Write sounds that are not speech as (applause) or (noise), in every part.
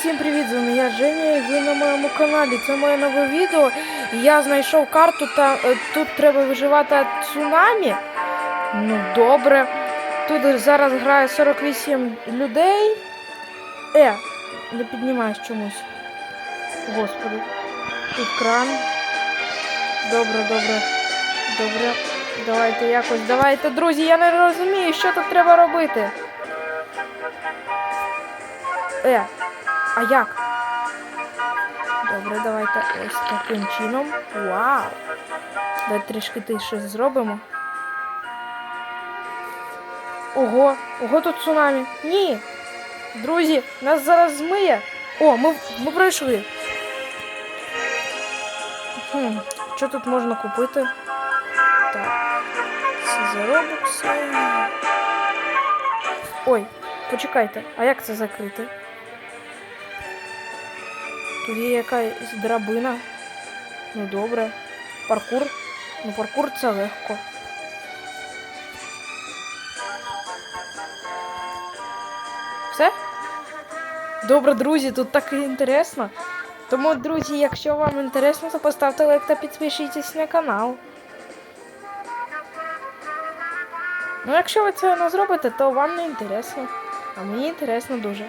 всім привіт! З вами я Женя ви на моєму каналі. Це моє нове відео. Я знайшов карту, та е, тут треба виживати цунамі. Ну, добре. Тут зараз грає 48 людей. Е, не піднімаєш чомусь. Господи. Тут кран. Добре, добре. Добре. Давайте якось. Давайте, друзі, я не розумію, що тут треба робити. Е, а як? Добре, давайте ось таким чином. Вау! Давай трішки тише зробимо. Ого, ого, тут цунамі. Ні. Друзі, нас зараз змиє. О, ми, ми пройшли. Хм, що тут можна купити? Так. Це заробокси. Ой, почекайте, а як це закрити? Тут є якась драбина. Ну добре. Паркур. Ну паркур це легко. Все? Добре, друзі, тут так інтересно. Тому, друзі, якщо вам інтересно, то поставте лайк та підпишіться на канал. Ну, якщо ви це не зробите, то вам не інтересно. А мені інтересно дуже.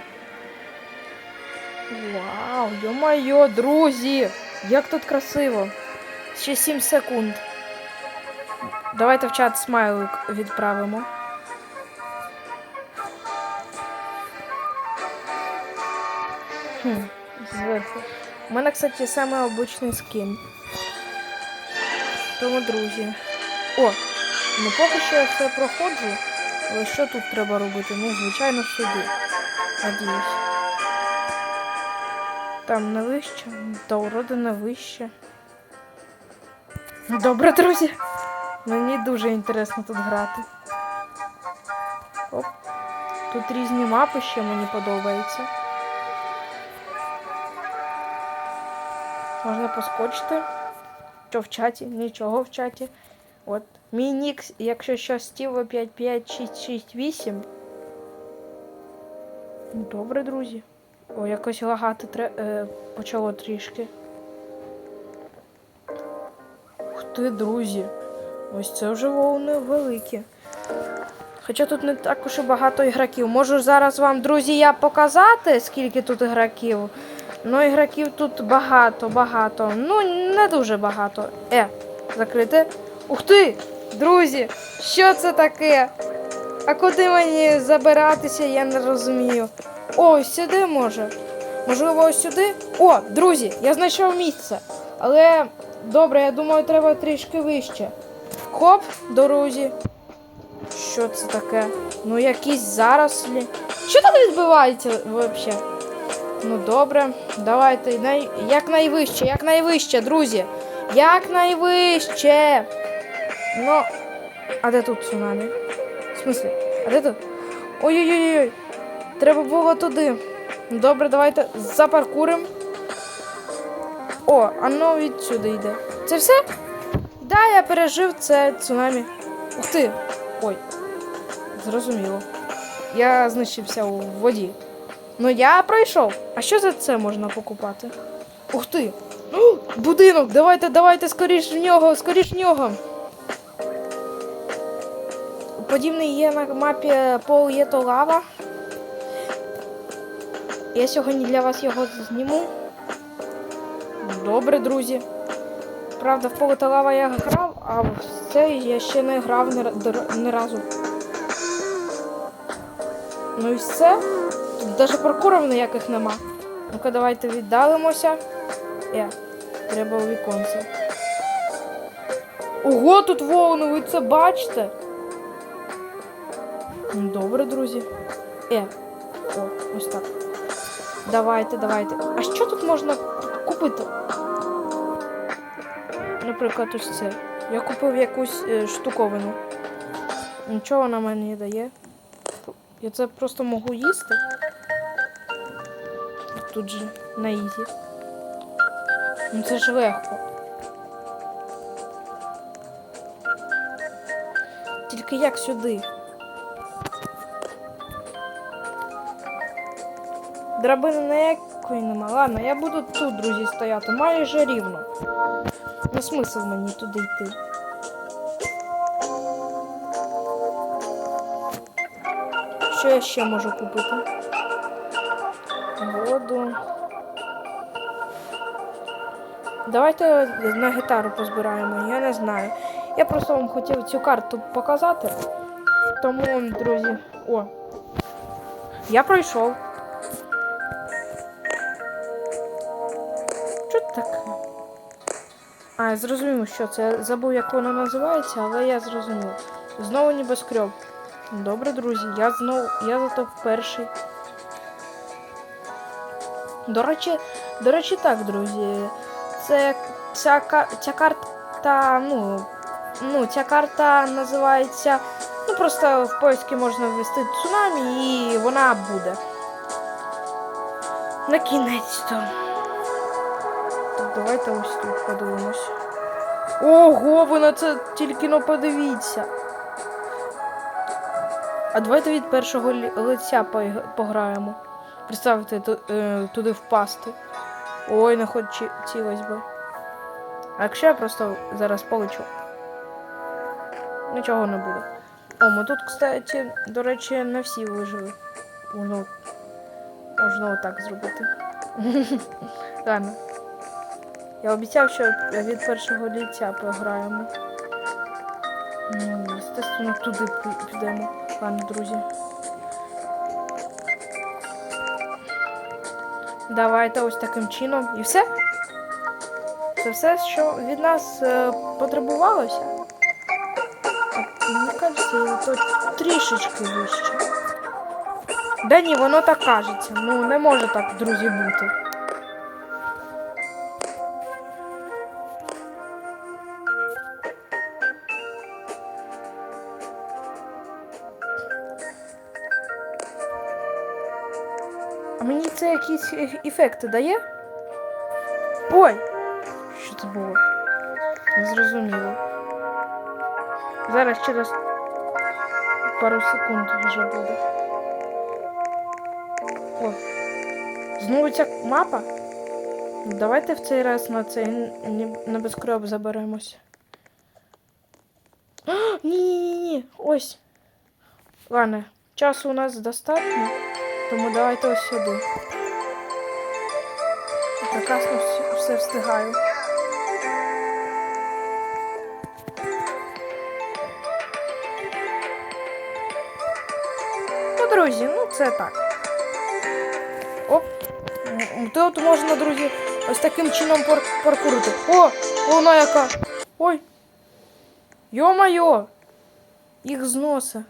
Вау, йо-моє, друзі! Як тут красиво! Ще 7 секунд. Давайте в чат смайлик відправимо. Хм, зверху. У мене, кстати, саме обичний скін. Тому, друзі. О, ну поки що я все проходжу. Але що тут треба робити? Ну, звичайно, сюди. Надіюсь. Там не вище, та уроди не вище. Добре, друзі. Мені дуже інтересно тут грати. Оп. Тут різні мапи ще мені подобаються. Можна поскочити. Що в чаті? Нічого в чаті. От. Мій нік, якщо що, Стіва 55668. Ну, Добре, друзі. О, якось лагати тре... е, почало трішки. Ух ти, друзі. Ось це вже волни великі. Хоча тут не також і багато ігроків. Можу зараз вам, друзі, я показати, скільки тут ігроків. Ну, ігроків тут багато, багато. Ну, не дуже багато. Е, закрити. Ух ти! Друзі! Що це таке? А куди мені забиратися, я не розумію. О, сюди може. Можливо, ось сюди. О, друзі, я знайшов місце. Але добре, я думаю, треба трішки вище. Хоп, друзі. Що це таке? Ну, якісь зарослі. Що тут відбувається взагалі? Ну добре, давайте най... як найвище, як найвище, друзі. Як найвище. Ну, а де тут цунамі? Смысле? А де тут? Ой-ой-ой. Треба було туди. Добре, давайте запаркуримо. О, а ну відсюди йде. Це все? Да, я пережив це цунамі. Ух ти. Ой. Зрозуміло. Я знищився у воді. Ну я пройшов. А що за це можна покупати? Ух ти! Будинок! Давайте, давайте скоріш в нього, скоріш в нього. Подібний є на мапі Пол є то лава. Я сьогодні для вас його зніму. Добре, друзі. Правда, в поле та лава я грав, а в цей я ще не грав ні, разу. Ну і все. Тут навіть паркурів ніяких нема. Ну-ка, давайте віддалимося. Е, треба у віконце. Ого, тут волни, ви це бачите? Добре, друзі. Е, о, ось так. Давайте, давайте. А що тут можна купити? Наприклад, ось це. Я купив якусь е, штуковину. Нічого вона мені не дає. Я це просто можу їсти. Тут же на ізі. Ну це ж легко. Тільки як сюди? Драбини ніякої нема. Ладно, я буду тут, друзі, стояти. Майже рівно. Не смисл мені туди йти. Що я ще можу купити? Воду. Давайте на гітару позбираємо, я не знаю. Я просто вам хотів цю карту показати. Тому, друзі. О! Я пройшов. А, зрозумів, що це. Забув, як воно називається, але я зрозумів. Знову небоскреб. Добре, друзі, я знову. Я зато перший. До речі, до речі, так, друзі. Це ця, ця карта, ну, ну, ця карта називається. Ну, просто в поискі можна ввести цунамі і вона буде. На кінець то. Так, давайте ось тут подивимось. Ого, ви на це тільки но подивіться. А давайте від першого лиця пограємо. Представте е, туди впасти. Ой, не хотілось би. А якщо я просто зараз полечу? Нічого не буде. О, ми тут, кстати, до речі, не всі вижили. Воно можна отак зробити. (laughs) Ладно. Я обіцяв, що від першого ліця програємо. Ну, естественно, туди підемо. Ладно, друзі. Давайте ось таким чином. І все? Це все, що від нас е, потребувалося? Мені кажеться, то трішечки вище. Да ні, воно так кажеться. Ну, не може так, друзі, бути. Мені це якісь е- ефекти дає? Ой! Що це було? Не зрозуміло. Зараз через пару секунд вже буде. О. Знову ця мапа. Давайте в цей раз на цей н- ні- небоскреб заберемося. (gasps) Ні-ні-ні, ось. Ладно, часу у нас достатньо, тому давайте ось сюди. Прекрасно все, все встигаю. Ну, друзі, ну це так. Оп. Тут можна, друзі, ось таким чином пар паркурити. О, вона яка. Ой. Йо-майо! Їх зноси.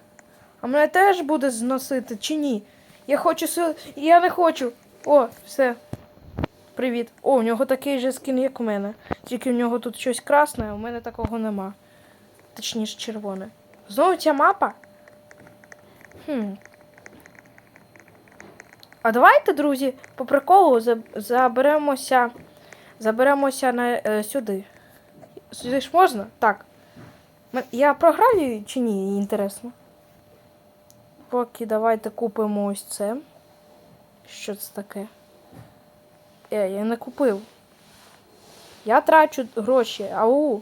А мене теж буде зносити чи ні? Я хочу сил. Я не хочу. О, все. Привіт. О, у нього такий же скін, як у мене. Тільки в нього тут щось красне, а у мене такого нема. Точніше, червоне. Знову ця мапа? Хм. А давайте, друзі, по приколу заберемося. Заберемося на, е, сюди. Сюди ж можна? Так. Я програю чи ні? Інтересно. Поки давайте купимо ось це. Що це таке? Е, я не купив. Я трачу гроші. Ау.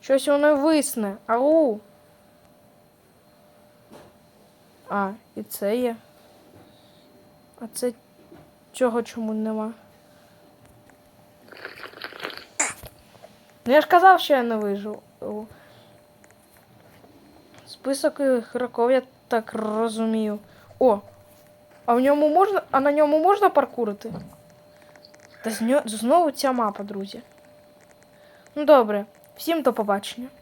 Щось воно висне. Ау. А, і це є. А це чого чому нема? Ну я ж казав, що я не вижу. Список ігроків, я так розумію. О! А в ньому можна. А на ньому можна паркурити? Та знову ця мапа, друзі. Ну добре, всім до побачення.